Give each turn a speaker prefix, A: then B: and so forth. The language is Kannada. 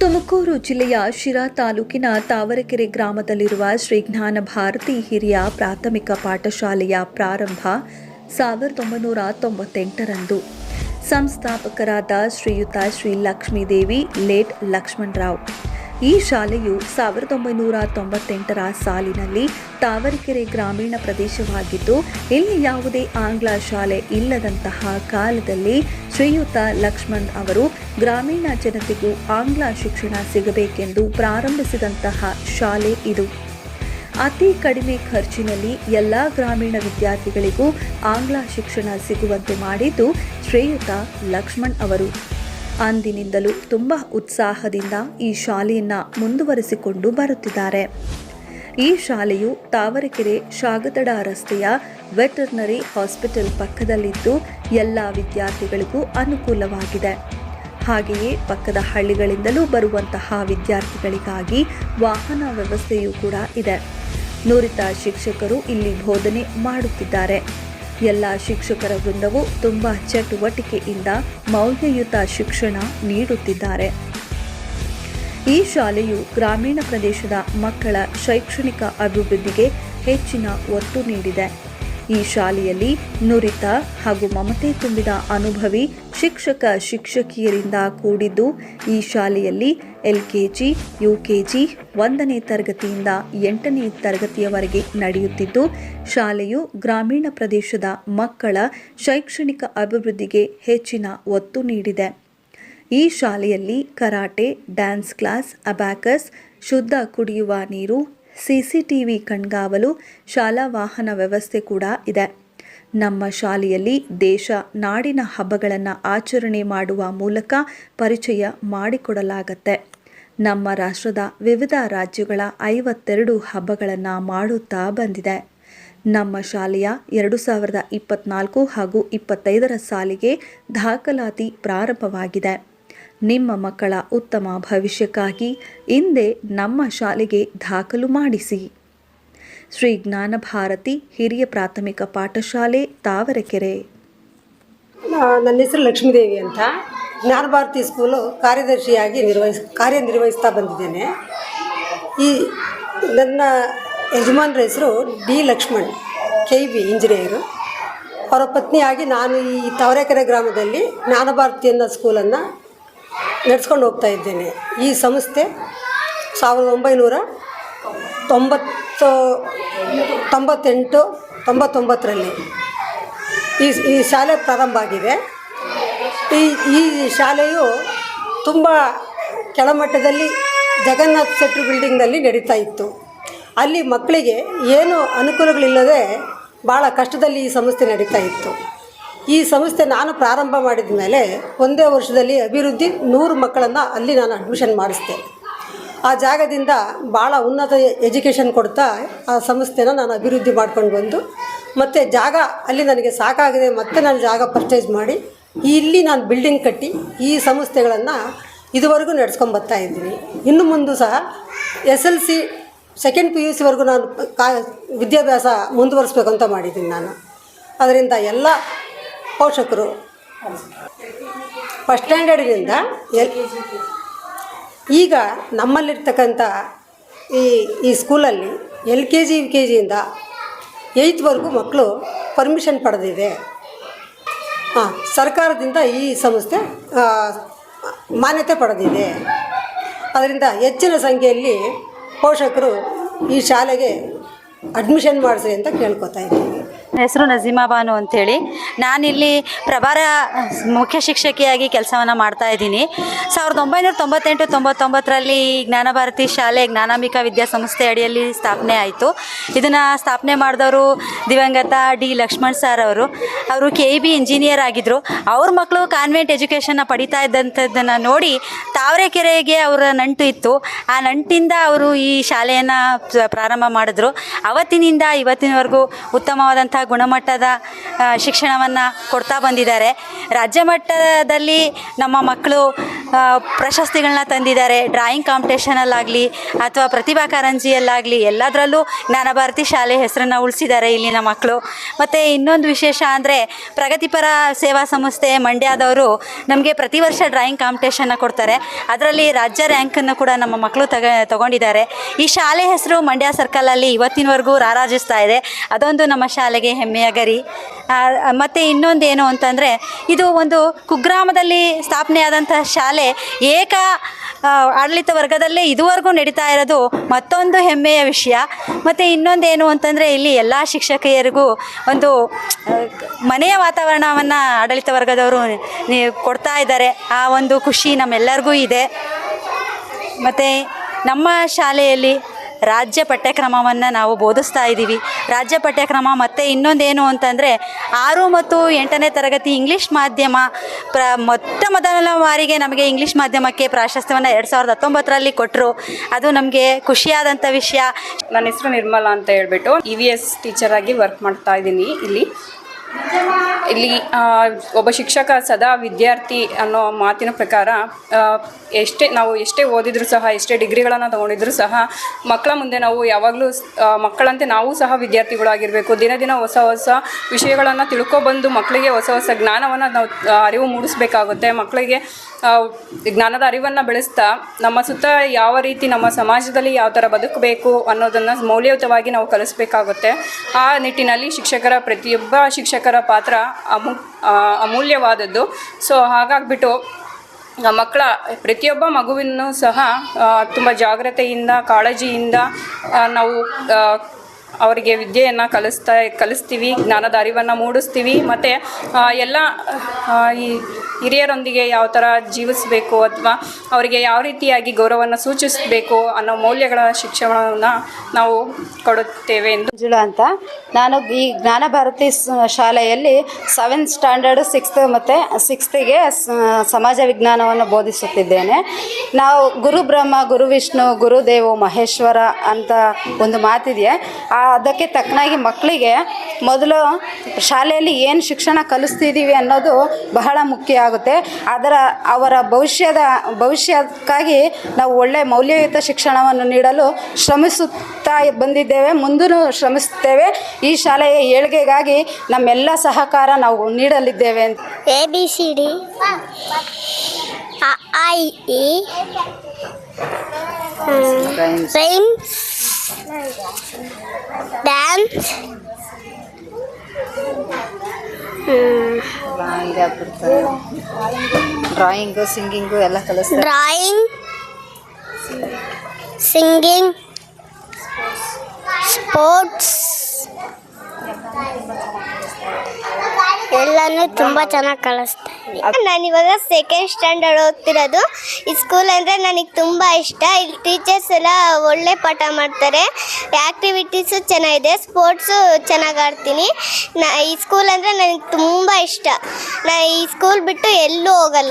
A: ತುಮಕೂರು ಜಿಲ್ಲೆಯ ಶಿರಾ ತಾಲೂಕಿನ ತಾವರಕೆರೆ ಗ್ರಾಮದಲ್ಲಿರುವ ಶ್ರೀ ಜ್ಞಾನ ಭಾರತಿ ಹಿರಿಯ ಪ್ರಾಥಮಿಕ ಪಾಠಶಾಲೆಯ ಪ್ರಾರಂಭ ಸಾವಿರದ ಒಂಬೈನೂರ ತೊಂಬತ್ತೆಂಟರಂದು. ಸಂಸ್ಥಾಪಕರಾದ ಶ್ರೀಯುತ ಶ್ರೀ ಲಕ್ಷ್ಮೀದೇವಿ, ಲೇಟ್ ಲಕ್ಷ್ಮಣರಾವ್. ಈ ಶಾಲೆಯು ಸಾವಿರದ ಒಂಬೈನೂರ ತೊಂಬತ್ತೆಂಟರ ಸಾಲಿನಲ್ಲಿ ತಾವರೆಕೆರೆ ಗ್ರಾಮೀಣ ಪ್ರದೇಶವಾಗಿದ್ದು, ಇಲ್ಲಿ ಯಾವುದೇ ಆಂಗ್ಲ ಶಾಲೆ ಇಲ್ಲದಂತಹ ಕಾಲದಲ್ಲಿ ಶ್ರೀಯುತ ಲಕ್ಷ್ಮಣ್ ಅವರು ಗ್ರಾಮೀಣ ಜನತೆಗೂ ಆಂಗ್ಲ ಶಿಕ್ಷಣ ಸಿಗಬೇಕೆಂದು ಪ್ರಾರಂಭಿಸಿದಂತಹ ಶಾಲೆ ಇದು. ಅತಿ ಕಡಿಮೆ ಖರ್ಚಿನಲ್ಲಿ ಎಲ್ಲ ಗ್ರಾಮೀಣ ವಿದ್ಯಾರ್ಥಿಗಳಿಗೂ ಆಂಗ್ಲ ಶಿಕ್ಷಣ ಸಿಗುವಂತೆ ಮಾಡಿದ್ದು ಶ್ರೇಯುತ ಲಕ್ಷ್ಮಣ್ ಅವರು. ಅಂದಿನಿಂದಲೂ ತುಂಬ ಉತ್ಸಾಹದಿಂದ ಈ ಶಾಲೆಯನ್ನು ಮುಂದುವರೆಸಿಕೊಂಡು ಬರುತ್ತಿದ್ದಾರೆ. ಈ ಶಾಲೆಯು ತಾವರೆಕೆರೆ ಶಾಗತಡ ರಸ್ತೆಯ ವೆಟರ್ನರಿ ಹಾಸ್ಪಿಟಲ್ ಪಕ್ಕದಲ್ಲಿದ್ದು ಎಲ್ಲ ವಿದ್ಯಾರ್ಥಿಗಳಿಗೂ ಅನುಕೂಲವಾಗಿದೆ. ಹಾಗೆಯೇ ಪಕ್ಕದ ಹಳ್ಳಿಗಳಿಂದಲೂ ಬರುವಂತಹ ವಿದ್ಯಾರ್ಥಿಗಳಿಗಾಗಿ ವಾಹನ ವ್ಯವಸ್ಥೆಯೂ ಕೂಡ ಇದೆ. ನುರಿತ ಶಿಕ್ಷಕರು ಇಲ್ಲಿ ಬೋಧನೆ ಮಾಡುತ್ತಿದ್ದಾರೆ. ಎಲ್ಲ ಶಿಕ್ಷಕರ ವೃಂದವು ತುಂಬ ಚಟುವಟಿಕೆಯಿಂದ ಮೌಲ್ಯಯುತ ಶಿಕ್ಷಣ ನೀಡುತ್ತಿದ್ದಾರೆ. ಈ ಶಾಲೆಯು ಗ್ರಾಮೀಣ ಪ್ರದೇಶದ ಮಕ್ಕಳ ಶೈಕ್ಷಣಿಕ ಅಭಿವೃದ್ಧಿಗೆ ಹೆಚ್ಚಿನ ಒತ್ತು ನೀಡಿದೆ. ಈ ಶಾಲೆಯಲ್ಲಿ ನುರಿತ ಹಾಗೂ ಮಮತೆ ತುಂಬಿದ ಅನುಭವಿ ಶಿಕ್ಷಕ ಶಿಕ್ಷಕಿಯರಿಂದ ಕೂಡಿದ್ದು ಈ ಶಾಲೆಯಲ್ಲಿ ಎಲ್ಕೆಜಿ, ಯುಕೆಜಿ ಒಂದನೇ ತರಗತಿಯಿಂದ ಎಂಟನೇ ತರಗತಿಯವರೆಗೆ ನಡೆಯುತ್ತಿದ್ದು, ಶಾಲೆಯು ಗ್ರಾಮೀಣ ಪ್ರದೇಶದ ಮಕ್ಕಳ ಶೈಕ್ಷಣಿಕ ಅಭಿವೃದ್ಧಿಗೆ ಹೆಚ್ಚಿನ ಒತ್ತು ನೀಡಿದೆ. ಈ ಶಾಲೆಯಲ್ಲಿ ಕರಾಟೆ, ಡ್ಯಾನ್ಸ್ ಕ್ಲಾಸ್, ಅಬ್ಯಾಕಸ್, ಶುದ್ಧ ಕುಡಿಯುವ ನೀರು ಸಿಸಿಟಿವಿ ಕಣ್ಗಾವಲು, ಶಾಲಾ ವಾಹನ ವ್ಯವಸ್ಥೆ ಕೂಡ ಇದೆ. ನಮ್ಮ ಶಾಲೆಯಲ್ಲಿ ದೇಶ ನಾಡಿನ ಹಬ್ಬಗಳನ್ನು ಆಚರಣೆ ಮಾಡುವ ಮೂಲಕ ಪರಿಚಯ ಮಾಡಿಕೊಡಲಾಗತ್ತೆ. ನಮ್ಮ ರಾಷ್ಟ್ರದ ವಿವಿಧ ರಾಜ್ಯಗಳ ಐವತ್ತೆರಡು ಹಬ್ಬಗಳನ್ನು ಮಾಡುತ್ತಾ ಬಂದಿದೆ. ನಮ್ಮ ಶಾಲೆಯ ಎರಡು ಸಾವಿರದ ಇಪ್ಪತ್ನಾಲ್ಕು ಹಾಗೂ ಇಪ್ಪತ್ತೈದರ ಸಾಲಿಗೆ ದಾಖಲಾತಿ ಪ್ರಾರಂಭವಾಗಿದೆ. ನಿಮ್ಮ ಮಕ್ಕಳ ಉತ್ತಮ ಭವಿಷ್ಯಕ್ಕಾಗಿ ಹಿಂದೆ ನಮ್ಮ ಶಾಲೆಗೆ ದಾಖಲು ಮಾಡಿಸಿ. ಶ್ರೀ ಜ್ಞಾನಭಾರತಿ ಹಿರಿಯ ಪ್ರಾಥಮಿಕ ಪಾಠಶಾಲೆ, ತಾವರೆಕೆರೆ.
B: ನನ್ನ ಹೆಸರು ಲಕ್ಷ್ಮೀದೇವಿ ಅಂತ. ಜ್ಞಾನಭಾರತಿ ಸ್ಕೂಲು ಕಾರ್ಯದರ್ಶಿಯಾಗಿ ನಿರ್ವಹಿಸ್ ಕಾರ್ಯನಿರ್ವಹಿಸ್ತಾ ಬಂದಿದ್ದೇನೆ. ಈ ನನ್ನ ಯಜಮಾನ್ರ ಹೆಸರು D Lakshman K B engineer. ಅವರ ಪತ್ನಿಯಾಗಿ ನಾನು ಈ ತಾವರೆಕೆರೆ ಗ್ರಾಮದಲ್ಲಿ ಜ್ಞಾನಭಾರತಿ ಅನ್ನೋ ಸ್ಕೂಲನ್ನು ನಡೆಸ್ಕೊಂಡು ಹೋಗ್ತಾ ಇದ್ದೇನೆ. ಈ ಸಂಸ್ಥೆ ಸಾವಿರದ ಒಂಬೈನೂರ ತೊಂಬತ್ತು, ತೊಂಬತ್ತೆಂಟು, ತೊಂಬತ್ತೊಂಬತ್ತರಲ್ಲಿ ಈ ಈ ಶಾಲೆ ಪ್ರಾರಂಭ ಆಗಿದೆ. ಈ ಈ ಶಾಲೆಯು ತುಂಬ ಕೆಳಮಟ್ಟದಲ್ಲಿ ಜಗನ್ನಾಥ್ ಶೆಟ್ರು ಬಿಲ್ಡಿಂಗ್ನಲ್ಲಿ ನಡೀತಾ ಇತ್ತು. ಅಲ್ಲಿ ಮಕ್ಕಳಿಗೆ ಏನು ಅನುಕೂಲಗಳಿಲ್ಲದೆ ಭಾಳ ಕಷ್ಟದಲ್ಲಿ ಈ ಸಂಸ್ಥೆ ನಡೀತಾ ಇತ್ತು. ಈ ಸಂಸ್ಥೆ ನಾನು ಪ್ರಾರಂಭ ಮಾಡಿದ ಮೇಲೆ ಒಂದೇ ವರ್ಷದಲ್ಲಿ ಅಭಿವೃದ್ಧಿ ನೂರು ಮಕ್ಕಳನ್ನು ಅಲ್ಲಿ ನಾನು ಅಡ್ಮಿಷನ್ ಮಾಡಿಸಿದೆ ಆ ಜಾಗದಿಂದ ಭಾಳ ಉನ್ನತ ಎಜುಕೇಷನ್ ಕೊಡ್ತಾ ಆ ಸಂಸ್ಥೆನ ನಾನು ಅಭಿವೃದ್ಧಿ ಮಾಡ್ಕೊಂಡು ಬಂದು, ಮತ್ತು ಜಾಗ ಅಲ್ಲಿ ನನಗೆ ಸಾಕಾಗಿದೆ, ಮತ್ತೆ ನಾನು ಜಾಗ ಪರ್ಚೇಸ್ ಮಾಡಿ, ಇಲ್ಲಿ ನಾನು ಬಿಲ್ಡಿಂಗ್ ಕಟ್ಟಿ ಈ ಸಂಸ್ಥೆಗಳನ್ನು ಇದುವರೆಗೂ ನಡೆಸ್ಕೊಂಡು ಬರ್ತಾ ಇದ್ದೀನಿ. ಇನ್ನು ಮುಂದೆ ಸಹ S L C second P U ಸಿವರೆಗೂ ನಾನು ಕಾ ವಿದ್ಯಾಭ್ಯಾಸ ಮುಂದುವರಿಸ್ಬೇಕು ಅಂತ ಮಾಡಿದ್ದೀನಿ ನಾನು. ಅದರಿಂದ ಎಲ್ಲ ಪೋಷಕರು. ಫಸ್ಟ್ ಸ್ಟ್ಯಾಂಡರ್ಡಿನಿಂದ ಎಲ್ ಈಗ ನಮ್ಮಲ್ಲಿರ್ತಕ್ಕಂಥ ಈ ಈ ಸ್ಕೂಲಲ್ಲಿ L K G U K ಜಿಯಿಂದ ಏಯ್ತ್ವರೆಗೂ ಮಕ್ಕಳು ಪರ್ಮಿಷನ್ ಪಡೆದಿದೆ. ಹಾಂ, ಸರ್ಕಾರದಿಂದ ಈ ಸಂಸ್ಥೆ ಮಾನ್ಯತೆ ಪಡೆದಿದೆ. ಅದರಿಂದ ಹೆಚ್ಚಿನ ಸಂಖ್ಯೆಯಲ್ಲಿ ಪೋಷಕರು ಈ ಶಾಲೆಗೆ ಅಡ್ಮಿಷನ್ ಮಾಡಿಸಿ ಅಂತ ಕೇಳ್ಕೊತಾ ಇದ್ದೀವಿ
C: ನನ್ನ ಹೆಸರು ನಜೀಮಾ ಬಾನು ಅಂಥೇಳಿ. ನಾನಿಲ್ಲಿ ಪ್ರಭಾರ ಮುಖ್ಯ ಶಿಕ್ಷಕಿಯಾಗಿ ಕೆಲಸವನ್ನು ಮಾಡ್ತಾ ಇದ್ದೀನಿ. ಸಾವಿರದ ಒಂಬೈನೂರ ತೊಂಬತ್ತೆಂಟು, ತೊಂಬತ್ತೊಂಬತ್ತರಲ್ಲಿ ಜ್ಞಾನಭಾರತಿ ಶಾಲೆ ಜ್ಞಾನಾಂಬಿಕಾ ವಿದ್ಯಾಸಂಸ್ಥೆ ಅಡಿಯಲ್ಲಿ ಸ್ಥಾಪನೆ ಆಯಿತು. ಇದನ್ನು ಸ್ಥಾಪನೆ ಮಾಡಿದವರು ದಿವಂಗತ ಡಿ ಲಕ್ಷ್ಮಣ್ ಸರ್ ಅವರು. ಅವರು ಕೆ ಇ ಬಿ ಇಂಜಿನಿಯರ್ ಆಗಿದ್ದರು ಅವ್ರ ಮಕ್ಕಳು ಕಾನ್ವೆಂಟ್ ಎಜುಕೇಷನ್ನ ಪಡಿತಾ ಇದ್ದಂಥದ್ದನ್ನು ನೋಡಿ ತಾವರೆಕೆರೆಗೆ ಅವರ ನಂಟು ಇತ್ತು. ಆ ನಂಟಿಂದ ಅವರು ಈ ಶಾಲೆಯನ್ನು ಪ್ರಾರಂಭ ಮಾಡಿದ್ರು. ಅವತ್ತಿನಿಂದ ಇವತ್ತಿನವರೆಗೂ ಉತ್ತಮವಾದಂಥ ಗುಣಮಟ್ಟದ ಶಿಕ್ಷಣವನ್ನು ಕೊಡ್ತಾ ಬಂದಿದ್ದಾರೆ. ರಾಜ್ಯ ಮಟ್ಟದಲ್ಲಿ ನಮ್ಮ ಮಕ್ಕಳು ಪ್ರಶಸ್ತಿಗಳನ್ನ ತಂದಿದ್ದಾರೆ. ಡ್ರಾಯಿಂಗ್ ಕಾಂಪಿಟೇಷನಲ್ಲಾಗಲಿ ಅಥವಾ ಪ್ರತಿಭಾ ಕಾರಂಜಿಯಲ್ಲಾಗಲಿ ಎಲ್ಲದರಲ್ಲೂ ಜ್ಞಾನಭಾರತಿ ಶಾಲೆ ಹೆಸರನ್ನು ಉಳಿಸಿದ್ದಾರೆ ಇಲ್ಲಿನ ಮಕ್ಕಳು ಮತ್ತು ಇನ್ನೊಂದು ವಿಶೇಷ ಅಂದರೆ ಪ್ರಗತಿಪರ ಸೇವಾ ಸಂಸ್ಥೆ ಮಂಡ್ಯದವರು ನಮಗೆ ಪ್ರತಿ ವರ್ಷ ಡ್ರಾಯಿಂಗ್ ಕಾಂಪಿಟೇಷನ್ನ ಕೊಡ್ತಾರೆ. ಅದರಲ್ಲಿ ರಾಜ್ಯ ರ್ಯಾಂಕನ್ನು ಕೂಡ ನಮ್ಮ ಮಕ್ಕಳು ತಗ, ತಗೊಂಡಿದ್ದಾರೆ. ಈ ಶಾಲೆ ಹೆಸರು ಮಂಡ್ಯ ಸರ್ಕಲಲ್ಲಿ ಇವತ್ತಿನವರೆಗೂ ರಾರಾಜಿಸ್ತಾ ಇದೆ. ಅದೊಂದು ನಮ್ಮ ಶಾಲೆಗೆ ಹೆಮ್ಮೆಯ ಗರಿ. ಮತ್ತು ಇನ್ನೊಂದು ಏನು ಅಂತಂದರೆ ಇದು ಒಂದು ಕುಗ್ರಾಮದಲ್ಲಿ ಸ್ಥಾಪನೆಯಾದಂಥ ಶಾಲೆ ಏಕ ಆಡಳಿತ ವರ್ಗದಲ್ಲೇ ಇದುವರೆಗೂ ನಡೀತಾ ಇರೋದು ಮತ್ತೊಂದು ಹೆಮ್ಮೆಯ ವಿಷಯ. ಮತ್ತು ಇನ್ನೊಂದೇನು ಅಂತಂದರೆ ಇಲ್ಲಿ ಎಲ್ಲ ಶಿಕ್ಷಕಿಯರಿಗೂ ಒಂದು ಮನೆಯ ವಾತಾವರಣವನ್ನು ಆಡಳಿತ ವರ್ಗದವರು ಕೊಡ್ತಾ ಇದ್ದಾರೆ. ಆ ಒಂದು ಖುಷಿ ನಮ್ಮೆಲ್ಲರಿಗೂ ಇದೆ. ಮತ್ತು ನಮ್ಮ ಶಾಲೆಯಲ್ಲಿ ರಾಜ್ಯ ಪಠ್ಯಕ್ರಮವನ್ನು ನಾವು ಬೋಧಿಸ್ತಾ ಇದ್ದೀವಿ ರಾಜ್ಯ ಪಠ್ಯಕ್ರಮ ಮತ್ತು ಇನ್ನೊಂದೇನು ಅಂತಂದರೆ ಆರು ಮತ್ತು ಎಂಟನೇ ತರಗತಿ ಇಂಗ್ಲೀಷ್ ಮಾಧ್ಯಮ ಪ್ರ ಮೊಟ್ಟ ಮೊದಲ ಬಾರಿಗೆ ನಮಗೆ ಇಂಗ್ಲೀಷ್ ಮಾಧ್ಯಮಕ್ಕೆ ಪ್ರಾಶಸ್ತ್ಯವನ್ನು ಎರಡು ಸಾವಿರದ ಹತ್ತೊಂಬತ್ತರಲ್ಲಿ ಕೊಟ್ಟರು ಅದು ನಮಗೆ ಖುಷಿಯಾದಂಥ ವಿಷಯ.
D: ನನ್ನ ಹೆಸರು ನಿರ್ಮಲಾ ಅಂತ ಹೇಳ್ಬಿಟ್ಟು ಇ ವಿ ಎಸ್ ಟೀಚರಾಗಿ ವರ್ಕ್ ಮಾಡ್ತಾ ಇದ್ದೀನಿ ಇಲ್ಲಿ. ಇಲ್ಲಿ ಒಬ್ಬ ಶಿಕ್ಷಕ ಸದಾ ವಿದ್ಯಾರ್ಥಿ ಅನ್ನೋ ಮಾತಿನ ಪ್ರಕಾರ ಎಷ್ಟೇ ನಾವು ಎಷ್ಟೇ ಓದಿದ್ರು ಸಹ, ಎಷ್ಟೇ ಡಿಗ್ರಿಗಳನ್ನು ತೊಗೊಂಡಿದ್ರು ಸಹ, ಮಕ್ಕಳ ಮುಂದೆ ನಾವು ಯಾವಾಗಲೂ ಮಕ್ಕಳಂತೆ ನಾವು ಸಹ ವಿದ್ಯಾರ್ಥಿಗಳಾಗಿರಬೇಕು. ದಿನ ದಿನ ಹೊಸ ಹೊಸ ವಿಷಯಗಳನ್ನು ತಿಳ್ಕೊಬಂದು ಮಕ್ಕಳಿಗೆ ಹೊಸ ಹೊಸ ಜ್ಞಾನವನ್ನು ನಾವು ಅರಿವು ಮೂಡಿಸಬೇಕಾಗುತ್ತೆ. ಮಕ್ಕಳಿಗೆ ಜ್ಞಾನದ ಅರಿವನ್ನು ಬೆಳೆಸ್ತಾ, ನಮ್ಮ ಸುತ್ತ ಯಾವ ರೀತಿ ನಮ್ಮ ಸಮಾಜದಲ್ಲಿ ಯಾವ ಥರ ಬದುಕಬೇಕು ಅನ್ನೋದನ್ನು ಮೌಲ್ಯಯುತವಾಗಿ ನಾವು ಕಲಿಸ್ಬೇಕಾಗುತ್ತೆ. ಆ ನಿಟ್ಟಿನಲ್ಲಿ ಶಿಕ್ಷಕರ ಪ್ರತಿಯೊಬ್ಬ ಶಿಕ್ಷಕರ ಪಾತ್ರ ಅಮು ಅಮೂಲ್ಯವಾದದ್ದು. ಸೊ ಹಾಗಾಗ್ಬಿಟ್ಟು ಮಕ್ಕಳ, ಪ್ರತಿಯೊಬ್ಬ ಮಗುವಿನೂ ಸಹ ತುಂಬ ಜಾಗ್ರತೆಯಿಂದ, ಕಾಳಜಿಯಿಂದ ನಾವು ಅವರಿಗೆ ವಿದ್ಯೆಯನ್ನು ಕಲಿಸ್ತಾ, ಕಲಿಸ್ತೀವಿ, ಜ್ಞಾನದ ಅರಿವನ್ನು ಮೂಡಿಸ್ತೀವಿ, ಮತ್ತು ಎಲ್ಲ ಈ ಹಿರಿಯರೊಂದಿಗೆ ಯಾವ ಥರ ಜೀವಿಸಬೇಕು ಅಥವಾ ಅವರಿಗೆ ಯಾವ ರೀತಿಯಾಗಿ ಗೌರವವನ್ನು ಸೂಚಿಸಬೇಕು ಅನ್ನೋ ಮೌಲ್ಯಗಳ ಶಿಕ್ಷಣವನ್ನು ನಾವು ಕೊಡುತ್ತೇವೆ ಎಂದು
E: ಮಂಜುಳಾ ಅಂತ. ನಾನು ಈ ಜ್ಞಾನ ಭಾರತಿ ಶಾಲೆಯಲ್ಲಿ ಸೆವೆಂತ್ ಸ್ಟ್ಯಾಂಡರ್ಡ್ ಸಿಕ್ಸ್ತ್ ಮತ್ತು ಸಿಕ್ಸ್ತಿಗೆ ಸಮಾಜ ವಿಜ್ಞಾನವನ್ನು ಬೋಧಿಸುತ್ತಿದ್ದೇನೆ. ನಾವು ಗುರು ಬ್ರಹ್ಮ, ಗುರು ವಿಷ್ಣು ಗುರುದೇವು ಮಹೇಶ್ವರ ಅಂತ ಒಂದು ಮಾತಿದೆಯೇ ಅದಕ್ಕೆ ತಕ್ಕನಾಗಿ ಮಕ್ಕಳಿಗೆ ಮೊದಲು ಶಾಲೆಯಲ್ಲಿ ಏನು ಶಿಕ್ಷಣ ಕಲಿಸ್ತಿದ್ದೀವಿ ಅನ್ನೋದು ಬಹಳ ಮುಖ್ಯ ಆಗುತ್ತೆ ಅದರ ಅವರ ಭವಿಷ್ಯದ, ಭವಿಷ್ಯಕ್ಕಾಗಿ ನಾವು ಒಳ್ಳೆಯ ಮೌಲ್ಯಯುತ ಶಿಕ್ಷಣವನ್ನು ನೀಡಲು ಶ್ರಮಿಸುತ್ತಾ ಬಂದಿದ್ದೇವೆ ಮುಂದೂ ಶ್ರಮಿಸುತ್ತೇವೆ. ಈ ಶಾಲೆಯ ಏಳ್ಗೆಗಾಗಿ ನಮ್ಮೆಲ್ಲ ಸಹಕಾರ ನಾವು ನೀಡಲಿದ್ದೇವೆ ಅಂತ.
F: A B C D I E dance
E: drawing singing ಎಲ್ಲ ಕಲಿಸ್ತಾರೆ.
F: ಡ್ರಾಯಿಂಗ್ ಸಿಂಗಿಂಗ್ ಸ್ಪೋರ್ಟ್ಸ್ ಎಲ್ಲನೂ ತುಂಬ ಚೆನ್ನಾಗಿ ಕಲಿಸ್ತಾ ನಾನು ಇವಾಗ ಸೆಕೆಂಡ್ ಸ್ಟ್ಯಾಂಡರ್ಡ್ ಓದ್ತಿರೋದು. ಈ ಸ್ಕೂಲ್ ಅಂದರೆ ನನಗೆ ತುಂಬ ಇಷ್ಟ. ಇಲ್ಲಿ ಟೀಚರ್ಸ್ ಎಲ್ಲ ಒಳ್ಳೆ ಪಾಠ ಮಾಡ್ತಾರೆ. ಆ್ಯಕ್ಟಿವಿಟೀಸು ಚೆನ್ನಾಗಿದೆ. ಸ್ಪೋರ್ಟ್ಸು ಚೆನ್ನಾಗಿ ಆಡ್ತೀನಿ. ನಾ, ಈ ಸ್ಕೂಲ್ ಅಂದರೆ ನನಗೆ ತುಂಬ ಇಷ್ಟ. ನಾ, ಈ ಸ್ಕೂಲ್ ಬಿಟ್ಟು ಎಲ್ಲೂ ಹೋಗಲ್ಲ.